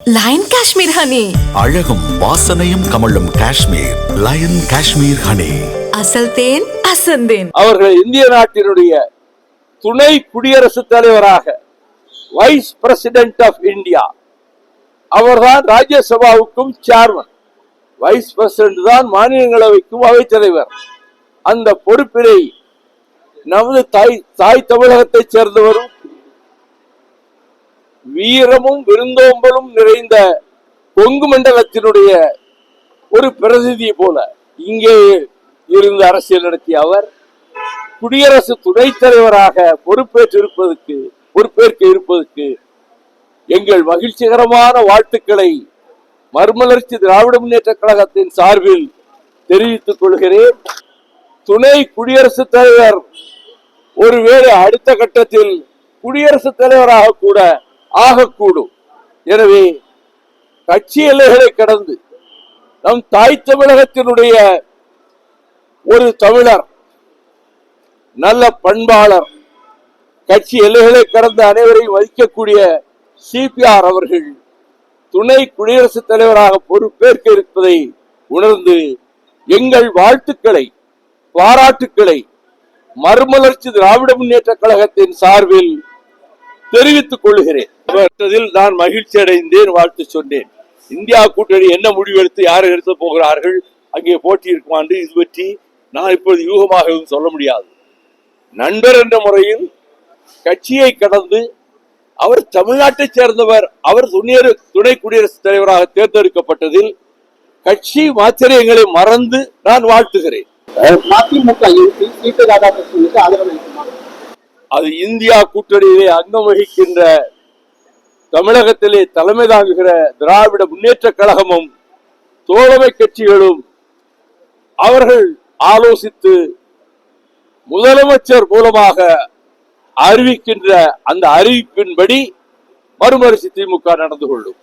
Line Kashmir honey அழகும் வாசனையும் கமழும் காஷ்மீர். லயன் காஷ்மீர் ஹனி அசல் தேன் அசந்தேன் அவர்கள் இந்திய நாட்டினுடைய துணை குடியரசுத் தலைவராக வைஸ் பிரசிடென்ட் ஆஃப் இந்தியா அவர்தான் ராஜ்யசபாவுக்கும் சேர்மன் வைஸ் பிரசிடென்ட் தான் மாநிலங்களவைக்கும் அவைத்தலைவர் அந்த பொறுப்பினை நமது தாய் தாய் தமிழகத்தைச் சேர்ந்தவரும் வீரமும் விருந்தோம்பலும் நிறைந்த கொங்கு மண்டலத்தினுடைய ஒரு பிரதிநிதி போல இங்கே இருந்து அரசியல் நடத்திய அவர் குடியரசு துணைத் தலைவராக பொறுப்பேற்றிருப்பதற்கு பொறுப்பேற்க இருப்பதற்கு எங்கள் மகிழ்ச்சிகரமான வாழ்த்துக்களை மறுமலர்ச்சி திராவிட முன்னேற்ற கழகத்தின் சார்பில் தெரிவித்துக் கொள்கிறேன். துணை குடியரசுத் தலைவர் ஒருவேளை அடுத்த கட்டத்தில் குடியரசுத் தலைவராக கூட ஆகக்கூடும். எனவே கட்சி எல்லைகளை கடந்து நம் தாய் தமிழகத்தினுடைய ஒரு தமிழர் நல்ல பண்பாளர் கட்சி எல்லைகளை கடந்த அனைவரையும் மதிக்கக்கூடிய சிபிஆர் அவர்கள் துணை குடியரசுத் தலைவராக பொறுப்பேற்க இருப்பதை உணர்ந்து எங்கள் வாழ்த்துக்களை பாராட்டுக்களை மறுமலர்ச்சி திராவிட முன்னேற்ற கழகத்தின் சார்பில் தெரிவித்துக் கொள்கிறேன். நான் மகிழ்ச்சி அடைந்தேன் வாழ்த்து சொன்னேன். இந்தியா கூட்டணி என்ன முடிவெடுத்து யார் எடுத்து போகிறார்கள் அங்கே போட்டி இருக்குமா என்று இது பற்றி நான் இப்பொழுது யூகமாக எதுவும் சொல்ல முடியாது. நண்பர் என்ற முறையில் கட்சியை கடந்து அவர் தமிழ்நாட்டைச் சேர்ந்தவர் அவர் துணியர் துணை குடியரசுத் தலைவராக தேர்ந்தெடுக்கப்பட்டதில் கட்சி மாத்திரையங்களை மறந்து நான் வாழ்த்துகிறேன். மதிமுக எம்பி சீட்டு ராதாகிருஷ்ணனுக்கு ஆதரவு அது இந்தியா கூட்டணியிலே அங்கம் வகிக்கின்ற தமிழகத்திலே தலைமை தாங்குகிற திராவிட முன்னேற்ற கழகமும் தோழமை கட்சிகளும் அவர்கள் ஆலோசித்து முதலமைச்சர் மூலமாக அறிவிக்கின்ற அந்த அறிவிப்பின்படி மறுமரிசி திமுக நடந்து கொள்ளும்.